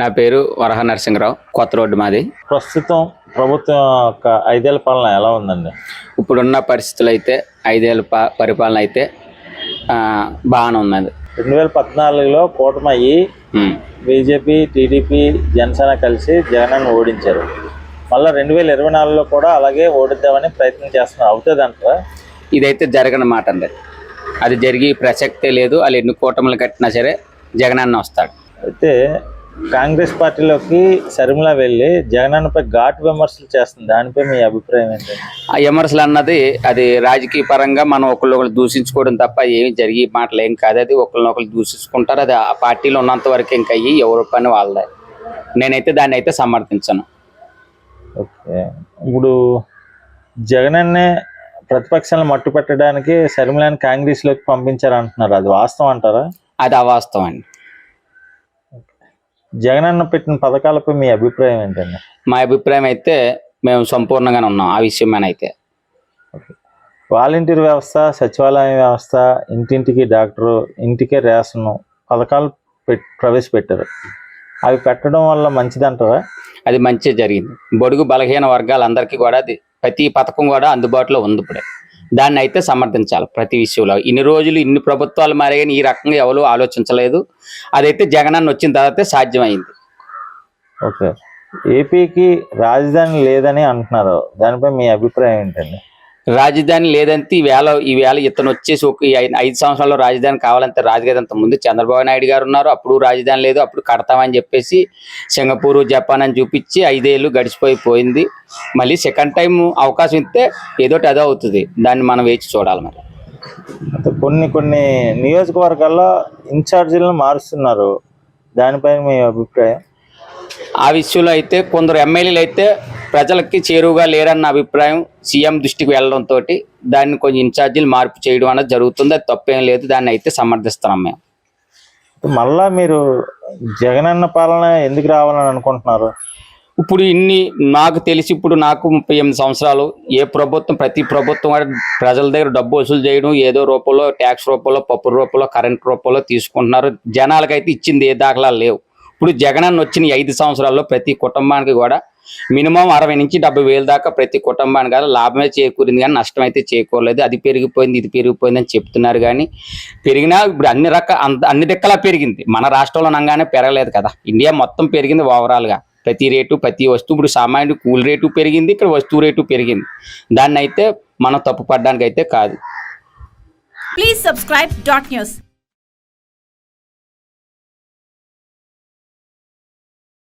నా పేరు వరహ నరసింహరావు కొత్త రోడ్డు మాది. ప్రస్తుతం ప్రభుత్వం యొక్క ఐదేళ్ళ పాలన ఎలా ఉందండి? ఇప్పుడున్న పరిస్థితులు అయితే ఐదేళ్ళ ప- పరిపాలన అయితే బాగానే ఉన్నది. రెండు వేల పద్నాలుగులో కూటమి అయ్యి. బీజేపీ టీడీపీ జనసేన కలిసి జగనన్న ఓడించారు. మళ్ళీ రెండు వేల ఇరవై నాలుగులో కూడా అలాగే ఓడిద్దామని ప్రయత్నం చేస్తున్నారు. అవుతుంది అంటారా ఇదైతే జరగని మాట అండి. అది జరిగి ప్రసక్తే లేదు. వాళ్ళు ఎన్ని కూటములు కట్టినా సరే జగనన్న వస్తాడు. అయితే కాంగ్రెస్ పార్టీలోకి శర్మిల వెళ్ళి జగనన్నపై ఘాటు విమర్శలు చేస్తుంది. దానిపై మీ అభిప్రాయం ఏంటండి ఆ విమర్శలు అన్నది అది రాజకీయ పరంగా మనం ఒకళ్ళొకళ్ళు దూషించుకోవడం తప్ప ఏమి జరిగే మాటలు ఏం కాదు. అది ఒకళ్ళనొకళ్ళు దూషించుకుంటారు. అది ఆ పార్టీలో ఉన్నంత వరకు ఇంకా అయ్యి ఎవరి పని వాళ్ళదే. నేనైతే దాన్ని అయితే సమర్థించను. ఓకే. ఇప్పుడు జగనన్నే ప్రతిపక్షాలను మట్టు పెట్టడానికి శర్మిలాని కాంగ్రెస్లోకి పంపించారు అంటున్నారు అది వాస్తవం అంటారా? అది అవాస్తవం అండి. జగనన్న పెట్టిన పథకాలపై మీ అభిప్రాయం ఏంటండి? మా అభిప్రాయం అయితే మేము సంపూర్ణంగానే ఉన్నాం. ఆ విషయం అయితే? వాలంటీర్ వ్యవస్థ సచివాలయం వ్యవస్థ ఇంటింటికి డాక్టరు ఇంటికే రేషను పథకాలు పెట్ ప్రవేశపెట్టారు. అవి పెట్టడం వల్ల మంచిదంటారా అది మంచి జరిగింది. బడుగు బలహీన వర్గాలందరికీ కూడా అది ప్రతి పథకం కూడా అందుబాటులో ఉంది ఇప్పుడే. దాన్ని అయితే సమర్థించాలి ప్రతి విషయంలో. ఇన్ని రోజులు ఇన్ని ప్రభుత్వాలు మారాయని ఈ రకంగా ఎవరు ఆలోచించలేదు. అదైతే జగనన్న వచ్చిన తర్వాతే సాధ్యమైంది. ఓకే. ఏపీకి రాజధాని లేదని అంటున్నారు. దానిపై మీ అభిప్రాయం ఏంటండి? రాజధాని లేదంటే ఈవేళ ఈవేళ ఇతను వచ్చేసి ఒక ఈ ఐదు సంవత్సరాల్లో రాజధాని కావాలంటే రాజధాని అంత ముందు చంద్రబాబు నాయుడు గారు ఉన్నారు. అప్పుడు రాజధాని లేదు అప్పుడు కడతామని చెప్పేసి సింగపూర్ జపాన్ అని చూపించి ఐదేళ్ళు గడిచిపోయి పోయింది. మళ్ళీ సెకండ్ టైం అవకాశం ఇస్తే ఏదోటి అదే అవుతుంది. దాన్ని మనం వేచి చూడాలి మరి. అంటే కొన్ని కొన్ని నియోజకవర్గాల్లో ఇన్ఛార్జీలను మారుస్తున్నారు. దానిపైన మీ అభిప్రాయం? ఆ విషయంలో అయితే కొందరు ఎమ్మెల్యేలు అయితే ప్రజలకి చేరువుగా లేరన్న అభిప్రాయం సీఎం దృష్టికి వెళ్ళడంతో దాన్ని కొంచెం ఇన్ఛార్జీలు మార్పు చేయడం అనేది జరుగుతుంది. అది తప్పేం లేదు. దాన్ని అయితే సమర్థిస్తున్నాం మేము. మళ్ళా మీరు జగనన్న పాలన ఎందుకు రావాలని అనుకుంటున్నారు? ఇప్పుడు ఇన్ని నాకు తెలిసి ఇప్పుడు నాకు ముప్పై ఎనిమిది సంవత్సరాలు. ఏ ప్రభుత్వం ప్రతి ప్రభుత్వం ప్రజల దగ్గర డబ్బు వసూలు చేయడం ఏదో రూపంలో ట్యాక్స్ రూపంలో పప్పు రూపంలో కరెంట్ రూపంలో తీసుకుంటున్నారు. జనాలకైతే ఇచ్చింది ఏ దాఖలాలు లేవు. ఇప్పుడు జగనన్న వచ్చిన ఐదు సంవత్సరాల్లో ప్రతి కుటుంబానికి కూడా మినిమం అరవై నుంచి డెబ్బై వేల దాకా ప్రతి కుటుంబానికి కదా లాభమే చేకూరింది కానీ నష్టం అయితే చేకూరలేదు. అది పెరిగిపోయింది ఇది పెరిగిపోయింది అని చెప్తున్నారు కానీ పెరిగినా ఇప్పుడు అన్ని రకాల అన్ని దిక్కలా పెరిగింది. మన రాష్ట్రంలో అనగానే పెరగలేదు కదా. ఇండియా మొత్తం పెరిగింది ఓవరాల్గా. ప్రతి రేటు ప్రతి వస్తువు ఇప్పుడు సామాన్యుడు కూల్ రేటు పెరిగింది ఇక్కడ వస్తువు రేటు పెరిగింది. దాన్ని అయితే మనం తప్పు పడడానికి అయితే కాదు. Please subscribe dot news